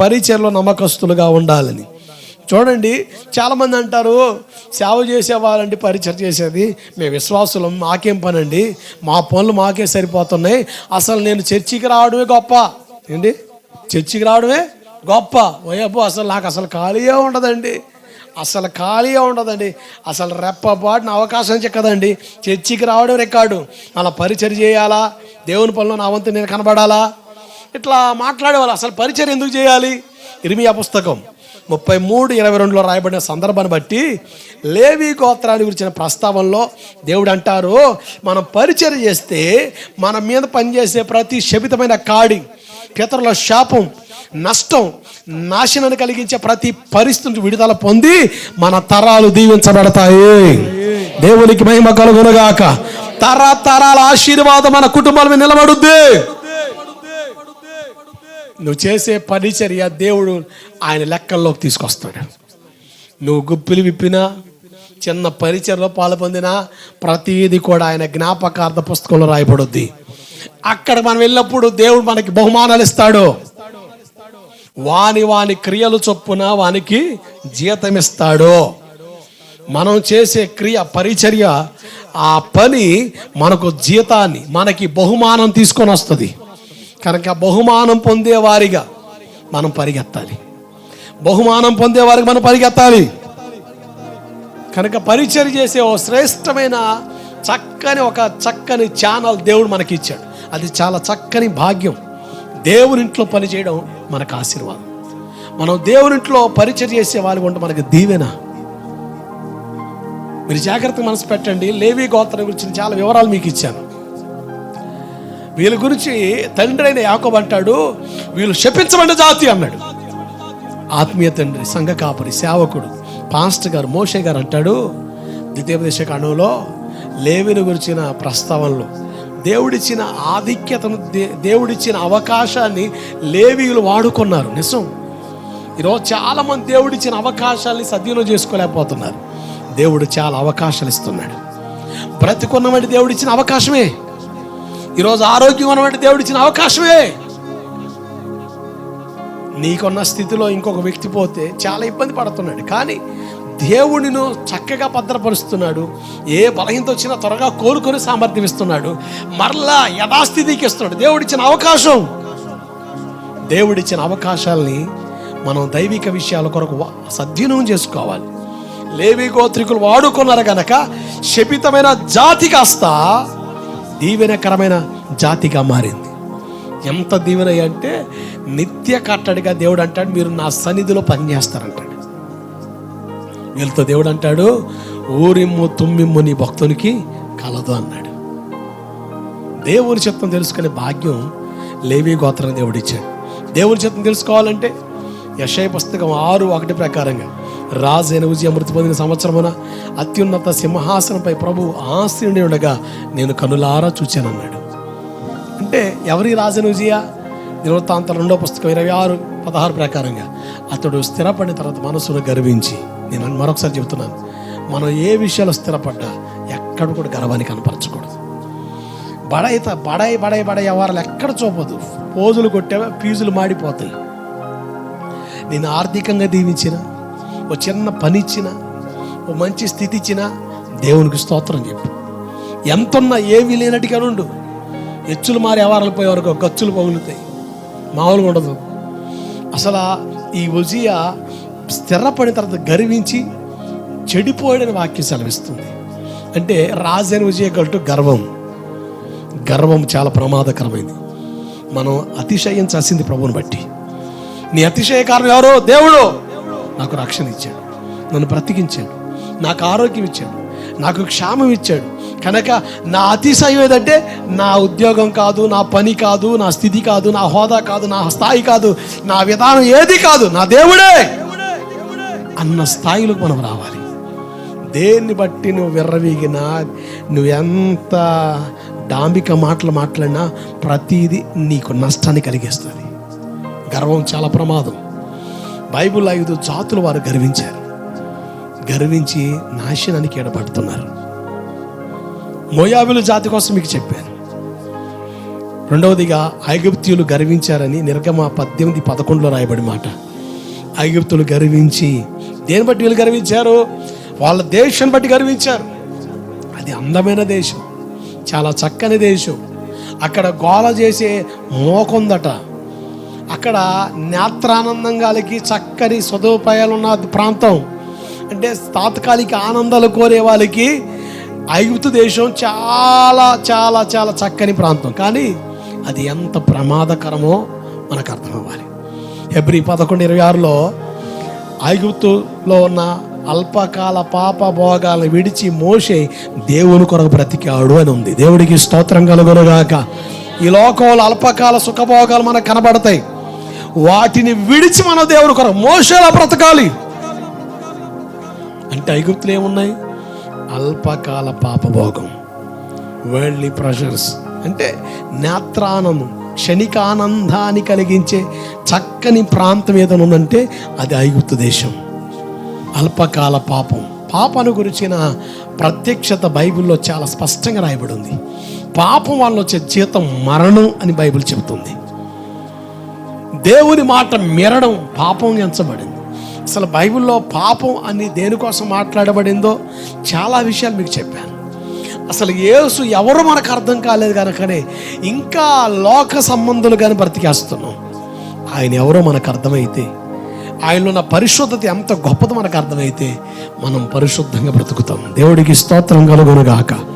పరిచయలో నమ్మకస్తులుగా ఉండాలని. చూడండి చాలామంది అంటారు సేవ చేసేవారండి పరిచయం చేసేది. మేము విశ్వాసులం మాకేం పని అండి మా పనులు మాకే సరిపోతున్నాయి. అసలు నేను చర్చికి రావడమే గొప్ప. ఏంటి? చర్చికి రావడమే గొప్ప. ఓయబ్బో అసలు నాకు అసలు ఖాళీయే ఉండదండి. అసలు ఖాళీగా ఉండదండి. అసలు రెప్పపాటున అవకాశం చిక్కదండి. చర్చికి రావడం రికార్డు. అలా పరిచయం చేయాలా? దేవుని పనిలో నా వంతు నేను కనబడాలా? ఇట్లా మాట్లాడేవాళ్ళు అసలు పరిచయం ఎందుకు చేయాలి? ఇరిమియా పుస్తకం ముప్పై మూడు ఇరవై రెండులో రాయబడిన సందర్భాన్ని బట్టి లేవి గోత్రాన్ని గురించిన ప్రస్తావనలో దేవుడు అంటారు మనం పరిచయం చేస్తే మన మీద పనిచేసే ప్రతి శపితమైన కాడి పితరుల శాపం నష్టం నాశనాన్ని కలిగించే ప్రతి పరిస్థితి విడుదల పొంది మన తరాలు దీవించబడతాయి. దేవునికి మహిమ కలుగునుగాక. తరతరాల ఆశీర్వాదం మన కుటుంబాల మీద నిలబడుద్ది. నువ్వు చేసే పరిచర్య దేవుడు ఆయన లెక్కల్లోకి తీసుకొస్తాడు. నువ్వు గుప్పిలు విప్పినా చిన్న పరిచయలో పాలు పొందినా ప్రతిదీ కూడా ఆయన జ్ఞాపకార్థ పుస్తకంలో రాయబడుద్ది. అక్కడ మనం వెళ్ళినప్పుడు దేవుడు మనకి బహుమానాలు ఇస్తాడు. వాని వాని క్రియలు చొప్పున వానికి జీతమిస్తాడు మనం చేసే క్రియ పరిచర్య ఆ పని మనకు జీతాన్ని మనకి బహుమానం తీసుకొని వస్తుంది. కనుక బహుమానం పొందేవారిగా మనం పరిగెత్తాలి. బహుమానం పొందేవారికి మనం పరిగెత్తాలి. కనుక పరిచయం చేసే ఓ శ్రేష్టమైన చక్కని ఒక చక్కని ఛానల్ దేవుడు మనకి ఇచ్చాడు అది చాలా చక్కని భాగ్యం. దేవునింట్లో పనిచేయడం మనకు ఆశీర్వాదం. మనం దేవునింట్లో పరిచయం చేసే వాళ్ళు ఉంటే మనకు దీవెన. మీరు జాగ్రత్త మనసు పెట్టండి. లేవి గోత్రం గురించి చాలా వివరాలు మీకు ఇచ్చాను వీళ్ళ గురించి తండ్రి అయిన యాకోబు అంటాడు వీళ్ళు శపించబడిన జాతి అన్నాడు. ఆత్మీయ తండ్రి సంఘ కాపరి సేవకుడు పాస్టర్ గారు మోషే గారు అంటాడు ద్వితీయోపదేశ కాండంలో లేవిని గురించిన ప్రస్తావనలో దేవుడిచ్చిన ఆధిక్యతను దే- దేవుడిచ్చిన అవకాశాన్ని లేవీయులు వాడుకున్నారు. నిజం. ఈరోజు చాలామంది దేవుడిచ్చిన అవకాశాన్ని సద్వినియోగం చేసుకోలేకపోతున్నారు. దేవుడు చాలా అవకాశాలు ఇస్తున్నాడు. బ్రతికున్నవంటి దేవుడిచ్చిన అవకాశమే. ఈరోజు ఆరోగ్యం ఉన్నవంటి దేవుడిచ్చిన అవకాశమే. నీకున్న స్థితిలో ఇంకొక వ్యక్తి పోతే చాలా ఇబ్బంది పడుతున్నాడు. కానీ దేవుడిను చక్కగా భద్రపరుస్తున్నాడు. ఏ బలహీనత వచ్చినా త్వరగా కోలుకొని సామర్థ్యం ఇస్తున్నాడు. మరలా యథాస్థితికి ఇస్తున్నాడు. దేవుడిచ్చిన అవకాశం. దేవుడిచ్చిన అవకాశాల్ని మనం దైవిక విషయాల కొరకు వా- సద్వినియోగం చేసుకోవాలి. లేవి గోత్రికులు వాడుకున్నారు గనక శపితమైన జాతి కాస్త దీవెనకరమైన జాతిగా మారింది. ఎంత దీవెన అంటే నిత్య కట్టడిగా దేవుడు అంటాడు మీరు నా సన్నిధిలో పనిచేస్తారంటాడు. వీళ్ళతో దేవుడు అంటాడు ఊరిమ్ము తుమ్మిమ్ము నీ భక్తునికి కలదు అన్నాడు. దేవుని చిత్తం తెలుసుకునే భాగ్యం లేవి గోత్రం దేవుడిచ్చాడు. దేవుని చిత్తం తెలుసుకోవాలంటే యశయ పుస్తకం ఆరు ఒకటి ప్రకారంగా రాజైన విజయ మృతి పొందిన సంవత్సరమున అత్యున్నత సింహాసనంపై ప్రభు ఆశ్రయుడి ఉండగా నేను కనులారా చూచానన్నాడు. అంటే ఎవరి రాజైన విజయ? దినవృత్తాంత రెండో పుస్తకం ఇరవై ఆరు పదహారు ప్రకారంగా అతడు స్థిరపడిన తర్వాత మనసును గర్వించి నేను మరొకసారి చెబుతున్నాను మనం ఏ విషయాలు స్థిరపడ్డా ఎక్కడ కూడా గర్వాన్ని కనపరచకూడదు. బడాయి త- బడాయి బడాయి బడాయి వ్యవహారాలు ఎక్కడ చూపదు పోజులు కొట్టేవా ఫీజులు మాడిపోతాయి. నేను ఆర్థికంగా దీవించిన ఓ చిన్న పని ఇచ్చిన ఓ మంచి స్థితి ఇచ్చిన దేవునికి స్తోత్రం చెప్పు. ఎంతున్నా ఏమీ లేనట్టుగా ఉండు. ఎచ్చులు మారి వ్యవహారాలు పోయే వరకు గచ్చులు పగులుతాయి. మామూలుగా ఉండదు. అసలు ఈ ఉజియా స్థిరపడిన తర్వాత గర్వించి చెడిపోయాడని వాక్యం సెలవిస్తుంది. అంటే రాజైన విజయ గట్టు గర్వం. గర్వం చాలా ప్రమాదకరమైంది. మనం అతిశయించాల్సింది ప్రభువుని బట్టి. నీ అతిశయ కారణం ఎవరో? దేవుడు. నాకు రక్షణ ఇచ్చాడు. నన్ను బ్రతికించాడు. నాకు ఆరోగ్యం ఇచ్చాడు. నాకు క్షేమం ఇచ్చాడు. కనుక నా అతిశయం ఏదంటే నా ఉద్యోగం కాదు నా పని కాదు నా స్థితి కాదు నా హోదా కాదు నా స్థాయి కాదు నా విధానం ఏది కాదు నా దేవుడే అన్న స్థాయిలోకి మనం రావాలి. దేన్ని బట్టి నువ్వు విర్రవీగినా నువ్వు ఎంత డాంబిక మాటలు మాట్లాడినా ప్రతిదీ నీకు నష్టాన్ని కలిగిస్తుంది. గర్వం చాలా ప్రమాదం. బైబిల్ ఐదు జాతులు వారు గర్వించారు. గర్వించి నాశనానికి ఎడబడుతున్నారు మోయాబుల జాతి కోసం మీకు చెప్పాను. రెండవదిగా ఐగుప్తులు గర్వించారని నిర్గమ పద్దెనిమిది పదకొండులో రాయబడి మాట. ఐగుప్తులు గర్వించి దేని బట్టి వీళ్ళు గర్వించారు? వాళ్ళ దేశం బట్టి గర్వించారు. అది అందమైన దేశం. చాలా చక్కని దేశం. అక్కడ గోల చేసే మోకుందట. అక్కడ నేత్రానందం కలిగి చక్కని సదుపాయాలు ఉన్న ప్రాంతం. అంటే తాత్కాలిక ఆనందాలు కోరే వాళ్ళకి ఐగుప్తు దేశం చాలా చాలా చాలా చక్కని ప్రాంతం. కానీ అది ఎంత ప్రమాదకరమో మనకు అర్థమవ్వాలి. ఎబ్రి పదకొండు ఇరవై ఆరులో ఐగుప్తులో ఉన్న అల్పకాల పాప భోగాలను విడిచి మోసే దేవుని కొరకు బ్రతికాడు అని ఉంది. దేవుడికి స్తోత్రం కలుగునుగాక. ఈ లోకంలో అల్పకాల సుఖభోగాలు మనకు కనబడతాయి. వాటిని విడిచి మన దేవుడు కొర మోసేలా బ్రతకాలి. అంటే ఐగుప్తులు ఏమున్నాయి? అల్పకాల పాపభోగం. వరల్డ్లీ ప్రెషర్స్ అంటే నేత్రానందం క్షణికానందాన్ని కలిగించే చక్కని ప్రాంతం ఏదైనా ఉందంటే అది ఐగుప్తు దేశం. అల్పకాల పాపం. పాపను గురించిన ప్రత్యక్షత బైబిల్లో చాలా స్పష్టంగా రాయబడి ఉంది పాపం వల్ల వచ్చే జీతం మరణం అని బైబిల్ చెబుతుంది. దేవుని మాట మెరడం పాపం ఎంచబడింది. అసలు బైబిల్లో పాపం అని దేనికోసం మాట్లాడబడిందో చాలా విషయాలు మీకు చెప్పాను. అసలు ఏసు ఎవరు మనకు అర్థం కాలేదు కనుకనే ఇంకా లోక సంబంధులు కానీ బ్రతికేస్తున్నాం. ఆయన ఎవరో మనకు అర్థమైతే ఆయనలో ఉన్న పరిశుద్ధత ఎంత గొప్పదో మనకు అర్థమైతే మనం పరిశుద్ధంగా బ్రతుకుతాం. దేవుడికి స్తోత్రం కలుగునుగాక.